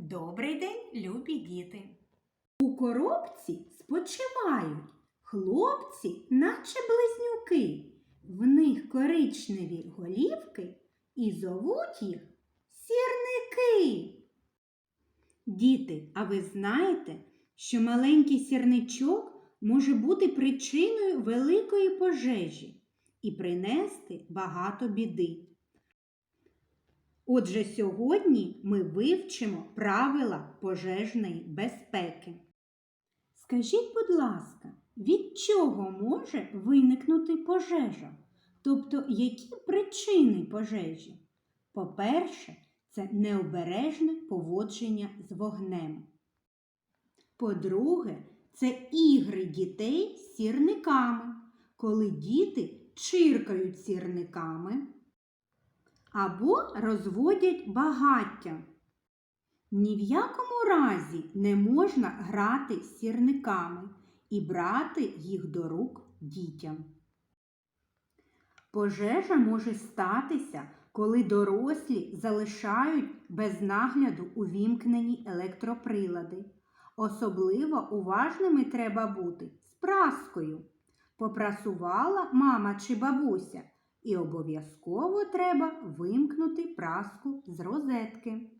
Добрий день, любі діти! У коробці спочивають хлопці, наче близнюки. В них коричневі голівки і зовуть їх сірники. Діти, а ви знаєте, що маленький сірничок може бути причиною великої пожежі і принести багато біди. Отже, сьогодні ми вивчимо правила пожежної безпеки. Скажіть, будь ласка, від чого може виникнути пожежа? Тобто, які причини пожежі? По-перше, це необережне поводження з вогнем. По-друге, це ігри дітей з сірниками, коли діти чиркають сірниками або розводять багаття. Ні в якому разі не можна грати з сірниками і брати їх до рук дітям. Пожежа може статися, коли дорослі залишають без нагляду увімкнені електроприлади. Особливо уважними треба бути з праскою. Попрасувала мама чи бабуся, і обов'язково треба вимкнути праску з розетки.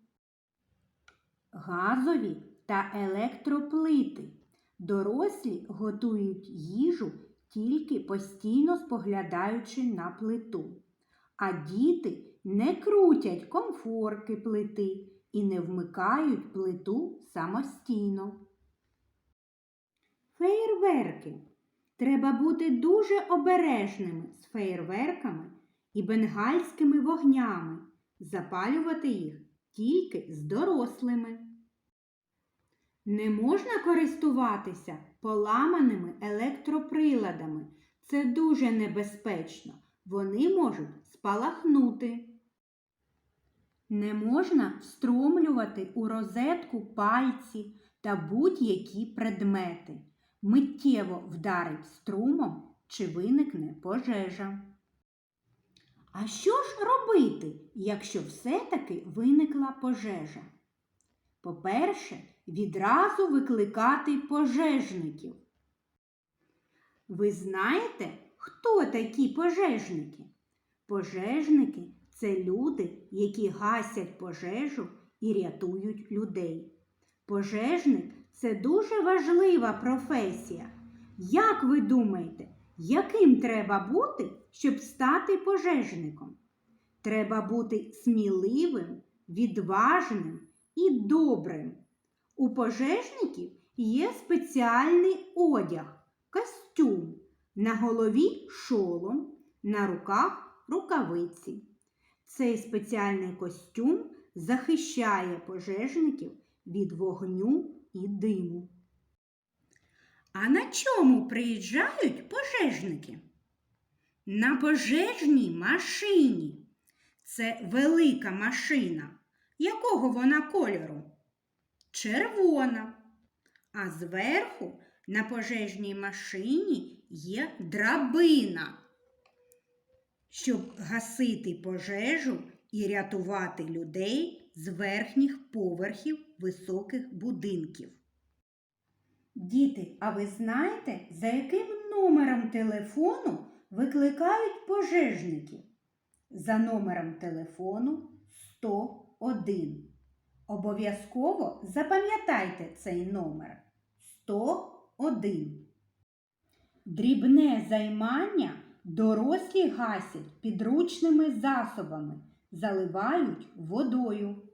Газові та електроплити. Дорослі готують їжу тільки постійно споглядаючи на плиту, а діти не крутять комфорки плити і не вмикають плиту самостійно. Феєрверки. Треба бути дуже обережними з феєрверками і бенгальськими вогнями, запалювати їх тільки з дорослими. Не можна користуватися поламаними електроприладами. Це дуже небезпечно. Вони можуть спалахнути. Не можна встромлювати у розетку пальці та будь-які предмети. Миттєво вдарить струмом чи виникне пожежа. А що ж робити, якщо все-таки виникла пожежа? По-перше, відразу викликати пожежників. Ви знаєте, хто такі пожежники? Пожежники це люди, які гасять пожежу і рятують людей. Пожежник це дуже важлива професія. Як ви думаєте, яким треба бути, щоб стати пожежником? Треба бути сміливим, відважним і добрим. У пожежників є спеціальний одяг, костюм, на голові шолом, на руках рукавиці. Цей спеціальний костюм захищає пожежників від вогню і диму. А на чому приїжджають пожежники? На пожежній машині. Це велика машина. Якого вона кольору? Червона. А зверху на пожежній машині є драбина, щоб гасити пожежу і рятувати людей з верхніх поверхів високих будинків. Діти, а ви знаєте, за яким номером телефону викликають пожежників? За номером телефону 101. Обов'язково запам'ятайте цей номер 101. Дрібне займання дорослі гасять підручними засобами, заливають водою.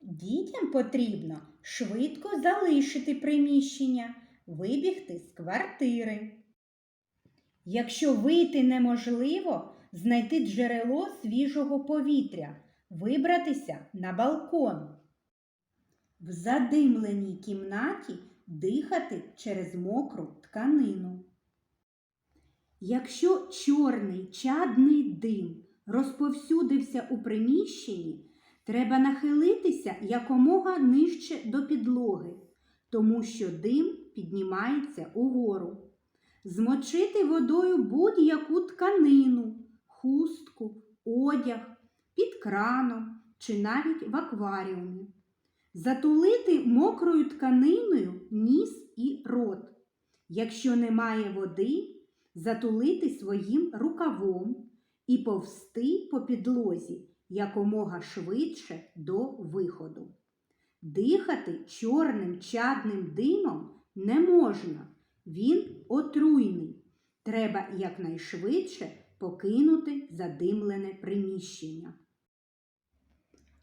Дітям потрібно швидко залишити приміщення, вибігти з квартири. Якщо вийти неможливо, знайти джерело свіжого повітря, вибратися на балкон. В задимленій кімнаті дихати через мокру тканину. Якщо чорний чадний дим розповсюдився у приміщенні, треба нахилитися якомога нижче до підлоги, тому що дим піднімається угору. Змочити водою будь-яку тканину, хустку, одяг, під краном чи навіть в акваріумі. Затулити мокрою тканиною ніс і рот. Якщо немає води, затулити своїм рукавом і повсти по підлозі якомога швидше до виходу. Дихати чорним чадним димом не можна, він отруйний. Треба якнайшвидше покинути задимлене приміщення.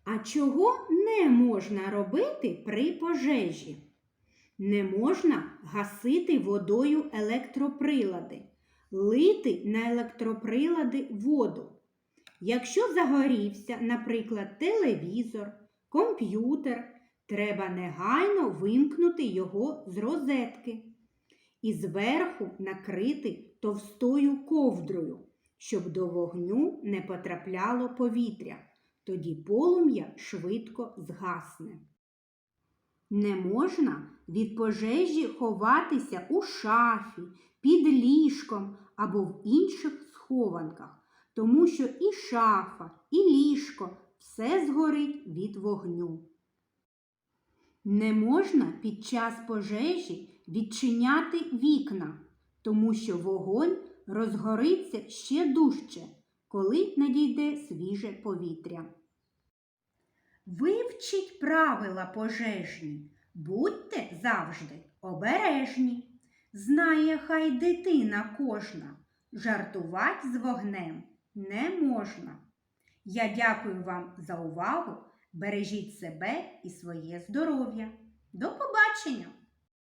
А чого не можна робити при пожежі? Не можна гасити водою електроприлади, лити на електроприлади воду. Якщо загорівся, наприклад, телевізор, комп'ютер, треба негайно вимкнути його з розетки і зверху накрити товстою ковдрою, щоб до вогню не потрапляло повітря. Тоді полум'я швидко згасне. Не можна від пожежі ховатися у шафі, під ліжком або в інших схованках, тому що і шафа, і ліжко все згорить від вогню. Не можна під час пожежі відчиняти вікна, тому що вогонь розгориться ще дужче, коли надійде свіже повітря. Вивчіть правила пожежні, будьте завжди обережні. Знає хай дитина кожна, жартувать з вогнем не можна. Я дякую вам за увагу. Бережіть себе і своє здоров'я. До побачення!